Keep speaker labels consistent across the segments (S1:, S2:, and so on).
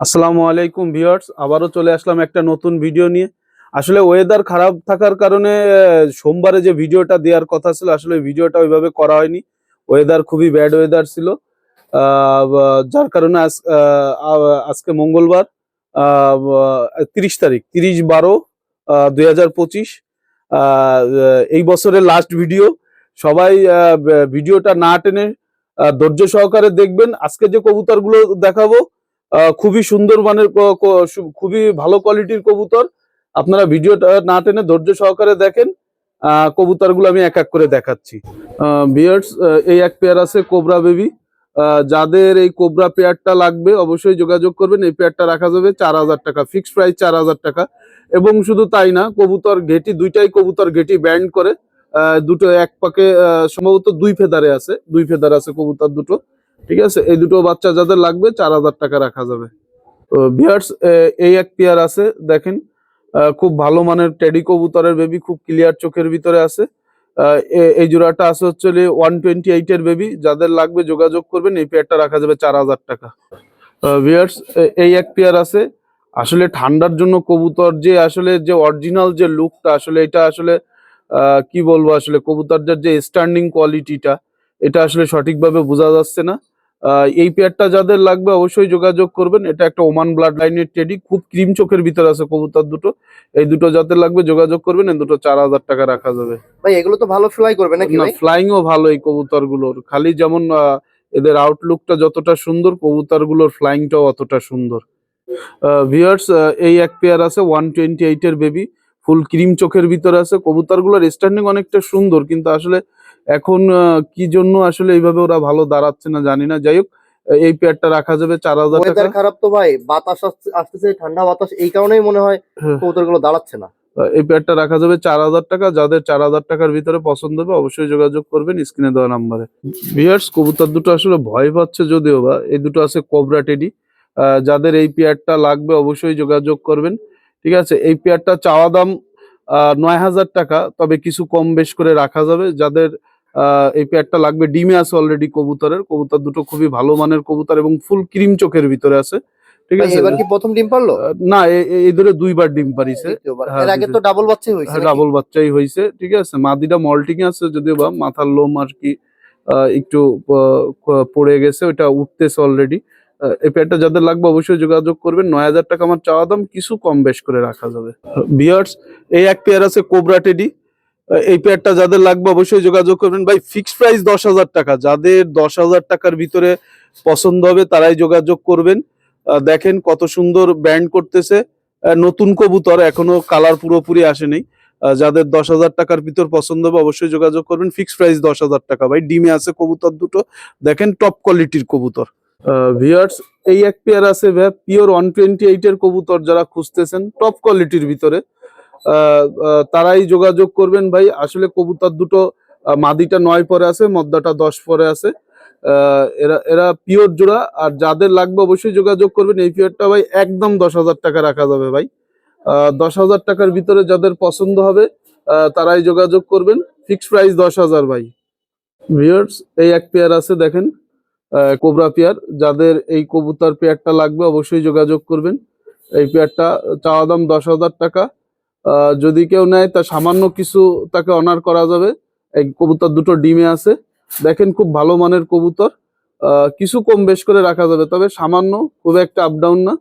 S1: আসসালামু আলাইকুম ভিউয়ার্স, আবারও চলে আসলাম একটা নতুন ভিডিও নিয়ে। আসলে ওয়েদার খারাপ থাকার কারণে সোমবারে যে ভিডিওটা দেওয়ার কথা ছিল, আসলে ভিডিওটা ওইভাবে করা হয়নি। ওয়েদার খুবই ব্যাড ওয়েদার ছিল। যার কারণে আজ- আজকে মঙ্গলবার তিরিশ তারিখ, তিরিশ বারো দুই এই বছরের লাস্ট ভিডিও সবাই ভিডিওটা না টেনে ধৈর্য সহকারে দেখবেন। আজকে যে কবুতরগুলো দেখাবো খুবই সুন্দর মানের খুবই ভালো কোয়ালিটির কবুতর। আপনারা ভিডিওটা না টেনে ধৈর্য সহকারে দেখেন। কবুতরগুলো আমি এক এক করে দেখাচ্ছি। বিয়ার্স এই এক পেয়ার আছে কোবরা বেবি যাদের এই কোবরা পেয়ারটা লাগবে, অবশ্যই যোগাযোগ করবেন। এই পেয়ারটা রাখা যাবে চার হাজার টাকা। ফিক্সড প্রাইস চার হাজার টাকা। এবং শুধু তাই না, কবুতর ঘেটি, দুইটাই কবুতর ঘেটি ব্যান্ড করে। দুটো এক পাকে সম্ভবত দুই ফেদারে আছে। দুই ফেদার আছে কবুতর দুটো। ঠিক আছে? এই দুটো বাচ্চা যাদের লাগবে, চার হাজার টাকা রাখা যাবে। তো বিয়ার্স এই এক পেয়ার আছে, দেখেন। খুব ভালো মানের টেডি কবুতরের বেবি খুব ক্লিয়ার চোখের ভিতরে আছে। এই জোড়াটা আছে হচ্ছে ওয়ান টোয়েন্টি এইট এর বেবি যাদের লাগবে যোগাযোগ করবেন, এই পেয়ারটা রাখা যাবে চার হাজার টাকা। ভিয়ার্স এই এক পেয়ার আছে। আসলে ঠান্ডার জন্য কবুতর যে আসলে যে অরিজিনাল যে লুকটা আসলে এটা আসলে কি বলব আসলে কবুতরটার যে স্ট্যান্ডিং কোয়ালিটিটা এটা আসলে সঠিকভাবে বোঝা যাচ্ছে না। এই পেয়ারটা যাদের লাগবে অবশ্যই যোগাযোগ করবেন। এটা একটা ওমান ব্লাড লাইনের টেডি খুব ক্রিম চোখের ভিতরে আছে কবুতর দুটো। এই দুটো যাদের লাগবে যোগাযোগ করবেন এই দুটো চার হাজার টাকা রাখা যাবে।
S2: ভাই এগুলো তো ভালো ফ্লাই করবে নাকি
S1: না ও ভালো এই কবুতরগুলোর খালি যেমন এদের আউটলুকটা যতটা সুন্দর কবুতরগুলোর ফ্লাইংটাও অতটা সুন্দর। ভিউয়ার্স এই এক পেয়ার আছে ওয়ান টোয়েন্টি এইট এর বেবি ফুল ক্রিম চোখের ভিতরে আছে। কবুতরগুলোর স্ট্যান্ডিং অনেকটা সুন্দর কিন্তু আসলে এখন কি জন্য আসলে এইভাবে ওরা ভালো দাঁড়াচ্ছে না জানি না। যাই হোক এই পেয়ারটা রাখা যাবে চার হাজার টাকা।
S2: খারাপ তো ভাই বাতাস আসতেছে ঠান্ডা বাতাস এই কারণেই মনে হয়
S1: হ্যাঁ।
S2: কবুতরগুলো দাঁড়াচ্ছে না।
S1: এই পেয়ারটা রাখা যাবে চার হাজার টাকা। যাদের চার হাজার টাকার ভিতরে পছন্দ হবে অবশ্যই যোগাযোগ করবেন স্ক্রিনে দেওয়া নাম্বারে। বিয়ার্স কবুতর দুটো আসলে ভয় পাচ্ছে যদিও বা এই দুটো আছে কোবরা টেডি। যাদের এই পেয়ারটা লাগবে অবশ্যই যোগাযোগ করবেন। ঠিক আছে এই পেয়ারটা চাওয়া দাম আহ, নয় হাজার টাকা তবে কিছু কম বেশ করে রাখা যাবে। যাদের এই পেয়ারটা লাগবে। ডিমে আছে অলরেডি কবুতরের। কবুতর দুটো খুবই ভালো মানের কবুতর এবং ফুল ক্রিম চোখের ভিতরে আছে। ঠিক আছে?
S2: এবার কি প্রথম ডিম পারল?
S1: না এই ধরে দুইবার ডিম পারিছে। হ্যাঁ,
S2: এর আগে তো ডাবল বাচ্চাই নাকি?
S1: ডাবল বাচ্চাই হয়েছে। ঠিক আছে? মাদিটা মল্টিং আছে যদিও বা মাথার লোম আর কি একটু পড়ে গেছে ওটা উঠতেছে অলরেডি এই পেয়ারটা যাদের লাগবে অবশ্যই যোগাযোগ করবেন। নয় হাজার টাকা আমার চাওয়া দাম কিছু কম বেশ করে রাখা যাবে। বিয়ার্স এই এক পেয়ার আছে কোবরা টেডি। এই পেয়ারটা যাদের লাগবে অবশ্যই যোগাযোগ করবেন। ভাই ফিক্সড প্রাইস দশ হাজার টাকা। যাদের দশ হাজার টাকার ভিতরে পছন্দ হবে, তারাই যোগাযোগ করবেন। দেখেন কত সুন্দর ব্যান্ড করতেছে। নতুন কবুতর, এখনও কালার পুরোপুরি আসেনি। যাদের দশ হাজার টাকার ভিতর পছন্দ হবে, অবশ্যই যোগাযোগ করবেন। ফিক্সড প্রাইস দশ হাজার টাকা। ভাই, ডিমে আছে কবুতর দুটো। দেখেন টপ কোয়ালিটির কবুতর। ভিয়ার্স এই এক পেয়ার আছে ভাই পিওর ওয়ান টোয়েন্টি এইট এর কবুতর যারা খুঁজতেছেন টপ কোয়ালিটির ভিতরে। তারাই যোগাযোগ করবেন ভাই। আসলে কবুতর দুটো মাদিটা নয় পরে আছে, মদ্দাটা দশ পরে আছে। এরা এরা পিওর জোড়া, আর যাদের লাগবে অবশ্যই যোগাযোগ করবেন। এই পিওরটা ভাই একদম দশ হাজার টাকা রাখা যাবে ভাই। দশ হাজার টাকার ভিতরে যাদের পছন্দ হবে তারাই যোগাযোগ করবেন। ফিক্সড প্রাইস দশ হাজার ভাই। ভিউয়ার্স, এই এক পেয়ার আছে, দেখেন। Cobra pair. যাদের এই কবুতর পেয়ারটা লাগবে, অবশ্যই যোগাযোগ করবেন। এই পেয়ারটা চাওয়া দাম দশ হাজার টাকা। যদি কেউ নেয় তা সামান্য কিছু তাকে অনার করা যাবে। এই কবুতর দুটো ডিমে আছে। দেখেন খুব ভালো মানের কবুতর। কিছু কম বেশ করে রাখা যাবে তবে সামান্য খুব একটা আপ ডাউন না।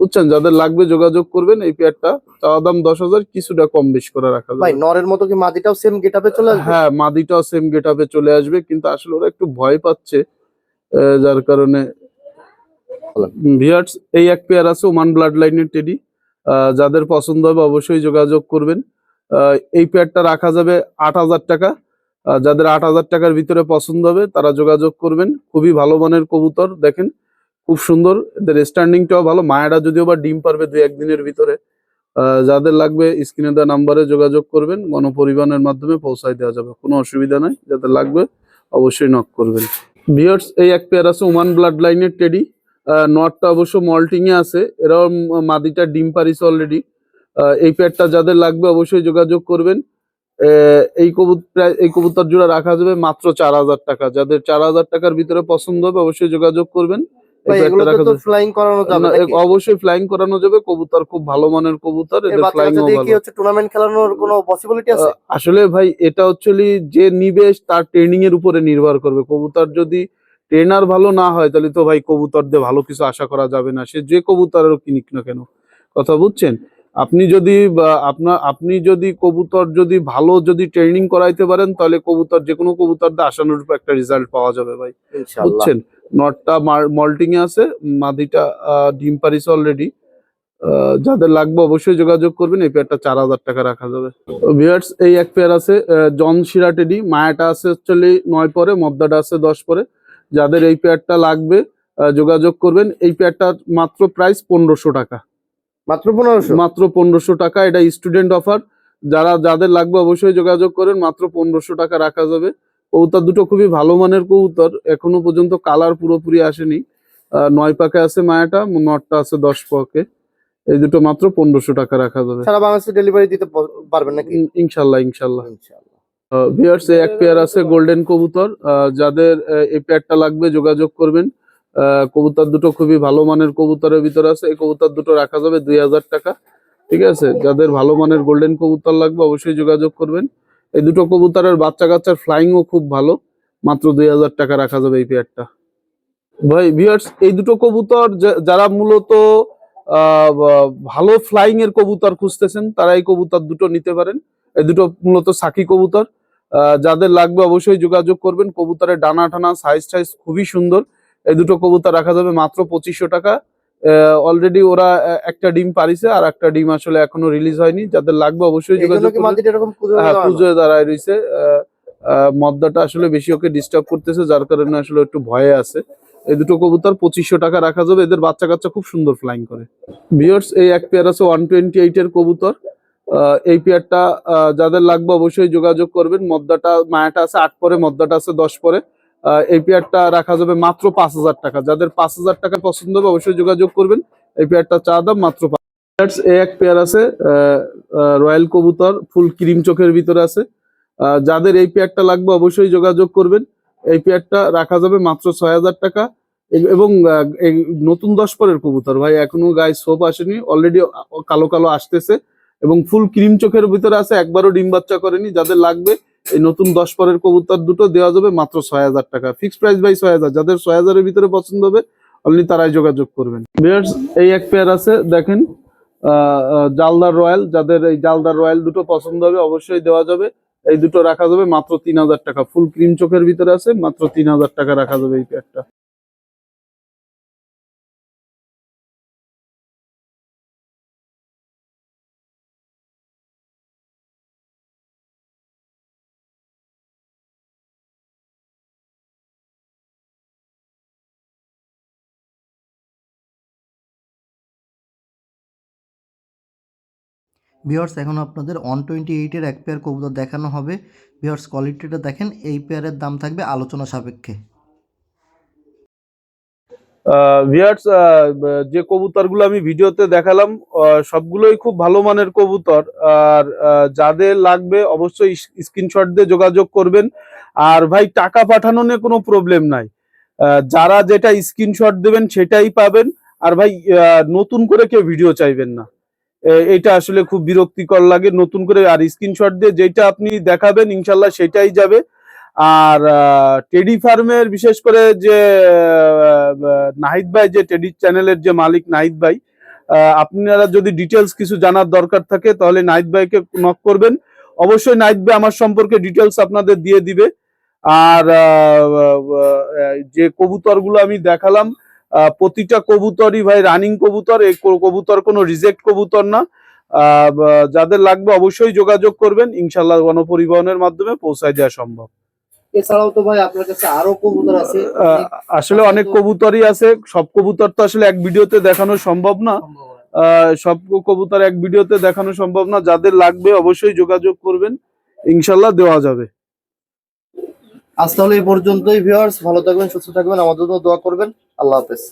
S1: বুঝছেন? যাদের লাগবে যোগাযোগ করবেন এই পেয়ারটা চাওয়া দাম দশ হাজার কিছুটা কম বেশ করে রাখা
S2: ভাই
S1: যাবে
S2: নরের মতো কি মাদিটাও সেম গেটআপে চলে আসবে?
S1: হ্যাঁ মাদিটাও সেম গেট আপে চলে আসবে কিন্তু আসলে ওরা একটু ভয় পাচ্ছে যার কারণে ভিয়ার্স এই এক পেয়ার আছে ওমান ব্লাড লাইনের টেডি যাদের পছন্দ হবে অবশ্যই যোগাযোগ করবেন। এই পেয়ারটা রাখা যাবে আট হাজার টাকা। যাদের আট হাজার টাকার ভিতরে পছন্দ হবে, তারা যোগাযোগ করবেন। খুবই ভালো মানের কবুতর, দেখেন, খুব সুন্দর। এদের স্ট্যান্ডিংটাও ভালো। মায়েরা যদিও বা ডিম পারবে দুই, একদিনের ভিতরে। যাদের লাগবে, স্ক্রিনে দেওয়া নাম্বারে যোগাযোগ করবেন। গণপরিবহনের মাধ্যমে পৌঁছায় দেওয়া যাবে। কোনো অসুবিধা নাই। যাদের লাগবে, অবশ্যই নক করবেন। বিয়ার্স এই এক পেয়ার আছে ওমান ব্লাড লাইনের টেডি নটটা অবশ্য মল্টিং এ আছে এরাও মাদিটা ডিম পারিছে অলরেডি এই পেয়ারটা যাদের লাগবে অবশ্যই যোগাযোগ করবেন। এই কবুতর এই কবুতর জোড়া রাখা যাবে মাত্র চার হাজার টাকা। যাদের চার হাজার টাকার ভিতরে পছন্দ হবে অবশ্যই যোগাযোগ করবেন। অবশ্যই ফ্লাইং করানো যাবে। কবুতর খুব ভালো মানের কবুতর
S2: এর
S1: ফ্লাইং
S2: দিয়ে কি হচ্ছে টুর্নামেন্ট খেলানোর কোনো পসিবিলিটি আছে?
S1: আসলে ভাই এটা হচ্ছে যে নিবে তার ট্রেনিং এর উপরে নির্ভর করবে। কবুতর যদি ট্রেনার ভালো না হয় তাহলে তো ভাই কবুতর দিয়ে ভালো কিছু আশা করা যাবে না। সে যে কবুতরেরও কিনিক না কেন? কথা বুঝছেন? আপনি যদি আপনার আপনি যদি কবুতর যদি ভালো যদি ট্রেনিং করাইতে পারেন তাহলে কবুতর যে কোনো কবুতর দিয়ে আশানুরূপ একটা রেজাল্ট পাওয়া যাবে ভাই। বুঝছেন? নটটা মল্টিং এ আছে মাদিটা ডিম পারিছে অলরেডি যাদের লাগবে অবশ্যই যোগাযোগ করবেন এই পেয়ারটা চার হাজার টাকা রাখা যাবে। ভিয়ার্স এই এক পেয়ার আছে জন সিরাটেডি মায়াটা আছে অ্যাকচুয়ালি নয় পরে মদ্দাটা আছে দশ পরে। যাদের এই পেয়ারটা লাগবে যোগাযোগ করবেন। এই পেয়ারটা মাত্র প্রাইস পনেরোশো টাকা।
S2: মাত্র পনেরোশো?
S1: মাত্র পনেরোশো টাকা এটা স্টুডেন্ট অফার যারা যাদের লাগবে অবশ্যই যোগাযোগ করেন মাত্র পনেরোশো টাকা রাখা যাবে। কবুতর দুটো খুবই ভালো মানের কবুতর এখনও পর্যন্ত কালার পুরোপুরি আসেনি। নয় পাকে আছে মায়াটা নটটা আছে দশ পাকে। এই দুটো মাত্র পনেরোশো টাকা রাখা যাবে।
S2: সারা বাংলাদেশে ডেলিভারি দিতে পারবেন নাকি?
S1: ইনশাল্লাহ ইনশাল্লাহ।
S2: ইনশাল্লাহ।
S1: ভিয়ার্স এক পেয়ার আছে গোল্ডেন কবুতর যাদের এই পেয়ারটা লাগবে, যোগাযোগ করবেন। কবুতর দুটো খুবই ভালো মানের কবুতরের ভিতরে আছে। এই কবুতর দুটো রাখা যাবে দুই হাজার টাকা, ঠিক আছে? যাদের ভালো মানের গোল্ডেন কবুতর লাগবে, অবশ্যই যোগাযোগ করবেন। এই দুটো কবুতরের বাচ্চা কাচ্চার ফ্লাইংও খুব ভালো, মাত্র দুই হাজার টাকা রাখা যাবে এই পেয়ারটা ভাই ভিয়ার্স এই দুটো কবুতর যারা মূলত ভালো ফ্লাইং এর কবুতর খুঁজতেছেন, তারা এই কবুতর দুটো নিতে পারেন। এই দুটো মূলত সাকি কবুতর। আহ, যাদের লাগবে অবশ্যই যোগাযোগ করবেন। কবুতরের ডানা টানা সাইজ টাইজ খুবই সুন্দর। এই দুটো কবুতর রাখা যাবে মাত্র পঁচিশশো টাকা। অলরেডি ওরা একটা ডিম পারিছে আর একটা ডিম আসলে এখনও রিলিজ হয়নি। যাদের লাগবে অবশ্যই যোগাযোগ হ্যাঁ পুজোয় দাঁড়ায় রয়েছে। মদ্দাটা আসলে বেশি ওকে ডিস্টার্ব করতেছে যার কারণে আসলে একটু ভয়ে আছে। এই দুটো কবুতর পঁচিশশো টাকা রাখা যাবে। এদের বাচ্চা কাচ্চা খুব সুন্দর ফ্লাইং করে। বিয়ার্স এই এক পেয়ার আছে ওয়ান টোয়েন্টি এইট এর কবুতর। এই পেয়ারটা যাদের লাগবে অবশ্যই যোগাযোগ করবেন। মদ্দাটা, মায়াটা আছে আট পরে, মদ্দাটা আছে দশ পরে। এই পেয়ারটা রাখা যাবে মাত্র পাঁচ হাজার টাকা। যাদের পাঁচ হাজার টাকা পছন্দ হবে অবশ্যই যোগাযোগ করবেন। এই পেয়ারটা চা দাম মাত্র এই এক পেয়ার আছে রয়্যাল কবুতর ফুল ক্রিম চোখের ভিতরে আছে। যাদের এই পেয়ারটা লাগবে অবশ্যই যোগাযোগ করবেন। এই পেয়ারটা রাখা যাবে মাত্র ছয় হাজার টাকা। এবং নতুন দশ পরের কবুতর। ভাই, এখনও গায়ে সোপ আসেনি। অলরেডি কালো কালো আসতেছে। এবং ফুল ক্রিম চোখের ভিতরে আছে একবারও ডিম বাচ্চা করেনি যাদের লাগবে এই নতুন দশ পরের কবুতর দুটো দেওয়া যাবে মাত্র ছয় হাজার টাকা। ফিক্সড প্রাইস বাই ছয় হাজার। যাদের ছয় হাজারের ভিতরে পছন্দ হবে অনলি তারাই যোগাযোগ করবেন। Bears, এই এক পেয়ার আছে দেখেন জালদার রয়্যাল। যাদের এই জালদার রয়্যাল দুটো পছন্দ হবে অবশ্যই দেওয়া যাবে। এই দুটো রাখা যাবে মাত্র তিন হাজার টাকা। ফুল ক্রিম চোখের ভিতরে আছে মাত্র তিন হাজার টাকা রাখা যাবে এই পেয়ারটা
S3: ভিওর্স এখন আপনাদের ওয়ান টোয়েন্টি এইটের এক পেয়ার কবুতর দেখানো হবে। ভিওর্স কোয়ালিটিটা দেখেন, এই পেয়ারের দাম থাকবে আলোচনা সাপেক্ষে।
S1: ভিয়ার্স যে কবুতরগুলো আমি ভিডিওতে দেখালাম সবগুলোই খুব ভালো মানের কবুতর। আর যাদের লাগবে অবশ্যই স্ক্রিনশট দিয়ে যোগাযোগ করবেন। আর ভাই, টাকা পাঠানো নিয়ে কোনো প্রবলেম নাই। যারা যেটা স্ক্রিনশট দেবেন, সেটাই পাবেন। আর ভাই নতুন করে কেউ ভিডিও চাইবেন না। এটা আসলে খুব বিরক্তিকর লাগে। নতুন করে আর স্ক্রিনশট দিয়ে যেটা আপনি দেখাবেন, ইনশাল্লাহ সেটাই যাবে। আর টেডি ফার্মের বিশেষ করে যে নাহিদ ভাই, যে টেডি চ্যানেলের যে মালিক নাহিদ ভাই আপনারা যদি ডিটেলস কিছু জানার দরকার থাকে, তাহলে নাহিদ ভাইকে নক করবেন। অবশ্যই নাহিদ ভাই আমার সম্পর্কে ডিটেলস আপনাদের দিয়ে দিবে। আর যে কবুতরগুলো আমি দেখালাম প্রতিটা কবুতরই ভাই রানিং কবুতর এই কবুতর কোনো রিজেক্ট কবুতর না। যাদের লাগবে অবশ্যই যোগাযোগ করবেন ইনশাল্লাহ গণপরিবহনের মাধ্যমে পৌঁছায় দেওয়া সম্ভব।
S2: এছাড়াও তো ভাই আপনার কাছে আরও কবুতর আছে।
S1: আসলে অনেক কবুতরই আছে সব কবুতর তো আসলে এক ভিডিওতে দেখানো সম্ভব না। সব কবুতর এক ভিডিওতে দেখানো সম্ভব না যাদের লাগবে অবশ্যই যোগাযোগ করবেন ইনশাল্লাহ দেওয়া যাবে।
S2: আজ তাহলে এই পর্যন্তই ভিউয়ার্স ভালো থাকবেন সুস্থ থাকবেন আমাদের জন্য দোয়া করবেন। আল্লাহ হাফেজ।